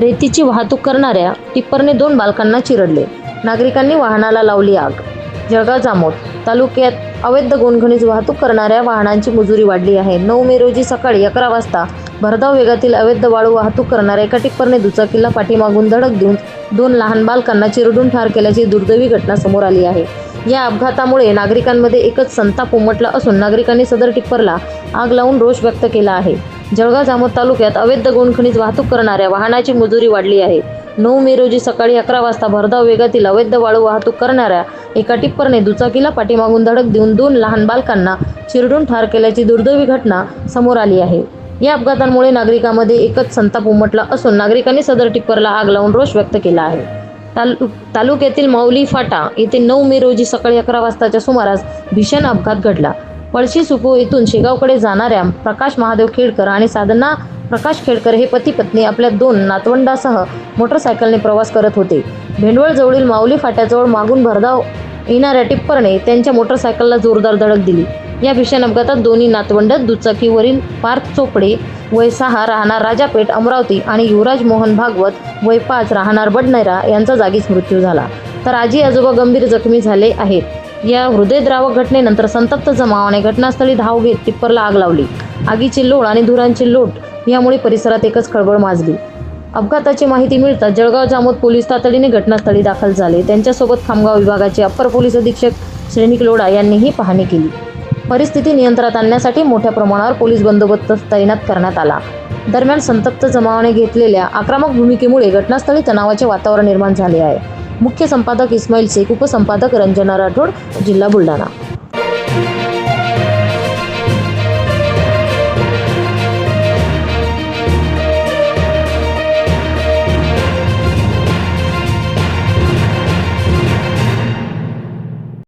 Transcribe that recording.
रेतीची वाहतूक करणाऱ्या टिप्परने दोन बालकांना चिरडले. नागरिकांनी वाहनाला लावली आग. जळगाव जामोद तालुक्यात अवैध गोणखणीज वाहतूक करणाऱ्या वाहनांची मुजुरी वाढली आहे. नऊ मे रोजी सकाळी अकरा वाजता भरधाव वेगातील अवैध वाळू वाहतूक करणाऱ्या एका टिप्परने दुचाकीला पाठीमागून धडक देऊन दोन लहान बालकांना चिरडून ठार केल्याची दुर्दैवी घटना समोर आली आहे. या अपघातामुळे नागरिकांमध्ये एकच संताप उमटला असून नागरिकांनी सदर टिप्परला आग लावून रोष व्यक्त केला आहे. जळगाव जामोद तालुक्यात अवैध गोणखणीज वाहतूक करणाऱ्या वाहनाची मजुरी वाढली आहे. नऊ मे रोजी सकाळी अकरा वाजता भरधाव वेगातील अवैध वाळू वाहतूक करणाऱ्या एका टिप्परने दुचाकीला पाठीमागून धडक देऊन दोन लहान बालकांना चिरडून ठार केल्याची दुर्दैवी घटना समोर आली आहे. या अपघातांमुळे नागरिकांमध्ये एकच संताप उमटला असून नागरिकांनी सदर टिप्परला आग लावून रोष व्यक्त केला आहे. तालु तालुक्यातील माऊली फाटा येथे नऊ मे रोजी सकाळी अकरा वाजताच्या सुमारास भीषण अपघात घडला. पळशी सुपो येथून शेगावकडे जाणाऱ्या प्रकाश महादेव खेडकर आणि साधना प्रकाश खेडकर हे पती पत्नी आपल्या दोन नातवंडासह मोटरसायकलने प्रवास करत होते. भेंडवळजवळील माऊली फाट्याजवळ मागून भरधाव येणाऱ्या टिप्परने त्यांच्या मोटरसायकलला जोरदार धडक दिली. या भीषण अपघातात दोन्ही नातवंड दुचाकीवरील पार्थ चोपडे वय सहा राहणार राजापेठ अमरावती आणि युवराज मोहन भागवत वय पाच राहणार बडनेरा यांचा जागीच मृत्यू झाला. तर आजी आजोबा गंभीर जखमी झाले आहेत. या हृदयद्रावक घटनेनंतर संतप्त जमावाने घटनास्थळी धाव घेत टिप्परला आग लावली. आगीची लोळ आणि धुरांची लोट यामुळे परिसरात एकच खळबळ माजली. अपघाताची माहिती मिळताच जळगाव जामोद पोलीस तातडीने घटनास्थळी दाखल झाले. त्यांच्यासोबत खामगाव विभागाचे अप्पर पोलीस अधीक्षक श्रेणिक लोढा यांनीही पाहणी केली. परिस्थिती नियंत्रणात आणण्यासाठी मोठ्या प्रमाणावर पोलीस बंदोबस्त तैनात करण्यात आला. दरम्यान संतप्त जमावाने घेतलेल्या आक्रमक भूमिकेमुळे घटनास्थळी तणावाचे वातावरण निर्माण झाले आहे. मुख्य संपादक इस्माईल शेख उपसंपादक रंजना राठोड जिल्हा बुलढाणा.